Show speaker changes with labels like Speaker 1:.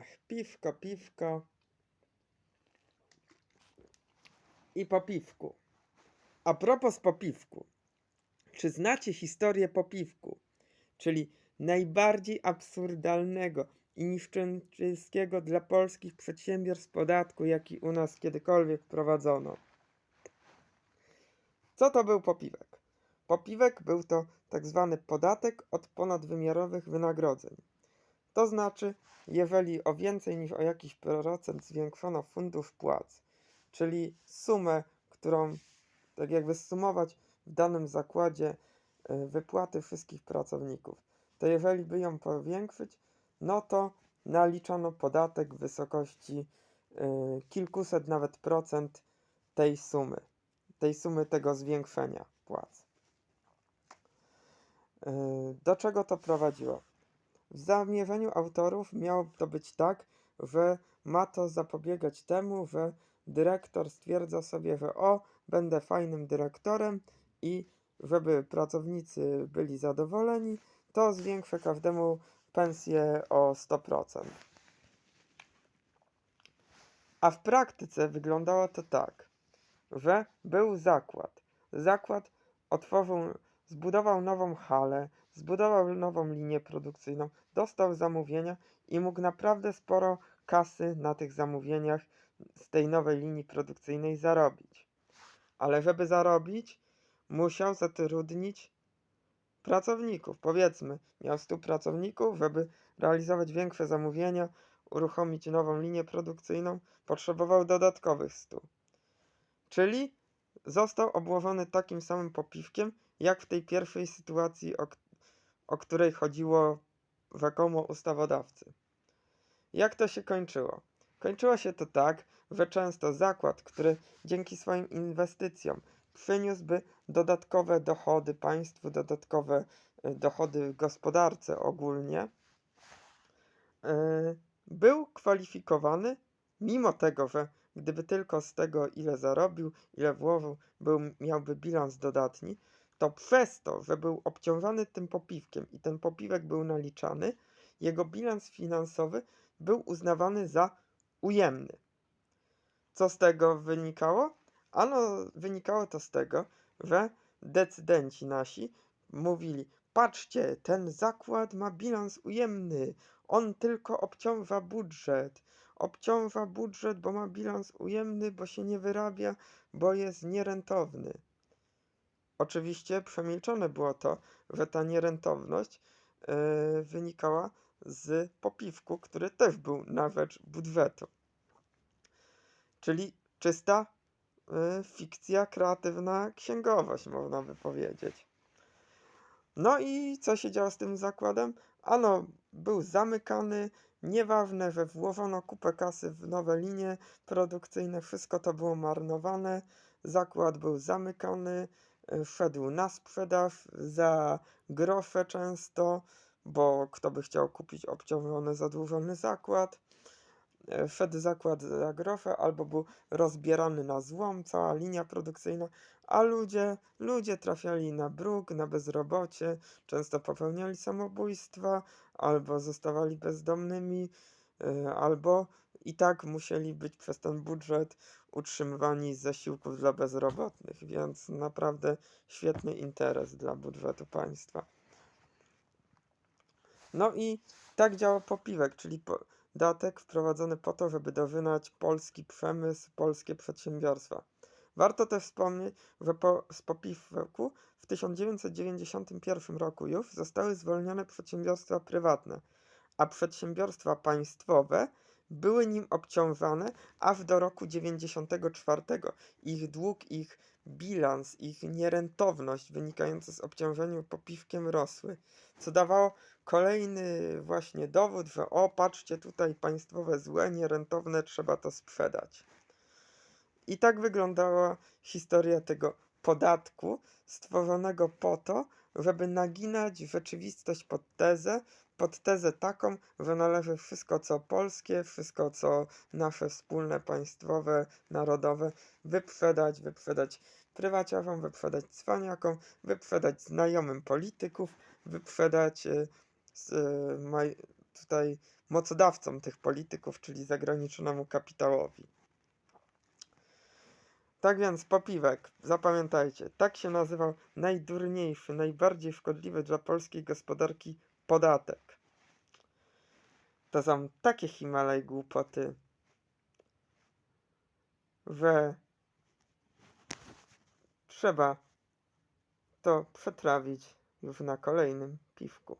Speaker 1: Ach, piwko, piwko. I po piwku. A propos po piwku. Czy znacie historię po piwku? Czyli najbardziej absurdalnego i niszczycielskiego dla polskich przedsiębiorstw podatku, jaki u nas kiedykolwiek wprowadzono. Co to był popiwek? Popiwek był to tak zwany podatek od ponadwymiarowych wynagrodzeń. To znaczy, jeżeli o więcej niż o jakiś procent zwiększono fundusz płac, czyli sumę, którą tak jakby sumować w danym zakładzie y, wypłaty wszystkich pracowników, to jeżeli by ją powiększyć, no to naliczano podatek w wysokości y, kilkuset nawet procent tej sumy, tej sumy tego zwiększenia płac. Y, Do czego to prowadziło? W zamierzeniu autorów miało to być tak, że ma to zapobiegać temu, że dyrektor stwierdza sobie, że o, będę fajnym dyrektorem i żeby pracownicy byli zadowoleni, to zwiększę każdemu pensję o 100%. A w praktyce wyglądało to tak, że był zakład. Zakład otworzył, zbudował nową halę, zbudował nową linię produkcyjną, dostał zamówienia i mógł naprawdę sporo kasy na tych zamówieniach z tej nowej linii produkcyjnej zarobić. Ale żeby zarobić, musiał zatrudnić pracowników. Powiedzmy, miał 100 pracowników, żeby realizować większe zamówienia, uruchomić nową linię produkcyjną, potrzebował dodatkowych 100. Czyli został obłożony takim samym popiwkiem, jak w tej pierwszej sytuacji, o, o której chodziło rzekomo ustawodawcy. Jak to się kończyło? Kończyło się to tak, że często zakład, który dzięki swoim inwestycjom przyniósłby dodatkowe dochody państwu, dodatkowe y, dochody gospodarce ogólnie, y, był kwalifikowany, mimo tego, że gdyby tylko z tego, ile zarobił, ile włożył, był, miałby bilans dodatni, to przez to, że był obciążany tym popiwkiem i ten popiwek był naliczany, jego bilans finansowy był uznawany za ujemny. Co z tego wynikało? Ano, wynikało to z tego, że decydenci nasi mówili: Patrzcie, ten zakład ma bilans ujemny, on tylko obciąża budżet. Obciąża budżet, bo ma bilans ujemny, bo się nie wyrabia, bo jest nierentowny. Oczywiście przemilczone było to, że ta nierentowność yy, wynikała z popiwku, który też był na rzecz budżetu. Czyli czysta y, fikcja, kreatywna księgowość, można by powiedzieć. No i co się działo z tym zakładem? Ano, był zamykany, nieważne, że włożono kupę kasy w nowe linie produkcyjne, wszystko to było marnowane, zakład był zamykany, szedł na sprzedaż za grosze często, bo kto by chciał kupić obciążony, zadłużony zakład. E, Szedł zakład za grosze, albo był rozbierany na złom, cała linia produkcyjna, a ludzie, ludzie trafiali na bruk, na bezrobocie, często popełniali samobójstwa, albo zostawali bezdomnymi, albo i tak musieli być przez ten budżet utrzymywani z zasiłków dla bezrobotnych, więc naprawdę świetny interes dla budżetu państwa. No i tak działa popiwek, czyli podatek wprowadzony po to, żeby dożynać polski przemysł, polskie przedsiębiorstwa. Warto też wspomnieć, że po, z popiwku w 1991 roku już zostały zwolnione przedsiębiorstwa prywatne, a przedsiębiorstwa państwowe były nim obciążane aż do roku 94. Ich dług, ich bilans, ich nierentowność wynikające z obciążenia popiwkiem rosły, co dawało kolejny właśnie dowód, że o, patrzcie tutaj, państwowe złe, nierentowne, trzeba to sprzedać. I tak wyglądała historia tego podatku stworzonego po to, żeby naginać rzeczywistość pod tezę, pod tezę taką, że należy wszystko co polskie, wszystko co nasze wspólne, państwowe, narodowe wyprzedać, wyprzedać prywaciarzom, wyprzedać cwaniakom, wyprzedać znajomym polityków, wyprzedać y, y, tutaj mocodawcą tych polityków, czyli zagranicznemu kapitałowi. Tak więc popiwek, zapamiętajcie, tak się nazywał najdurniejszy, najbardziej szkodliwy dla polskiej gospodarki podatek. To są takie Himalaj głupoty, że trzeba to przetrawić już na kolejnym piwku.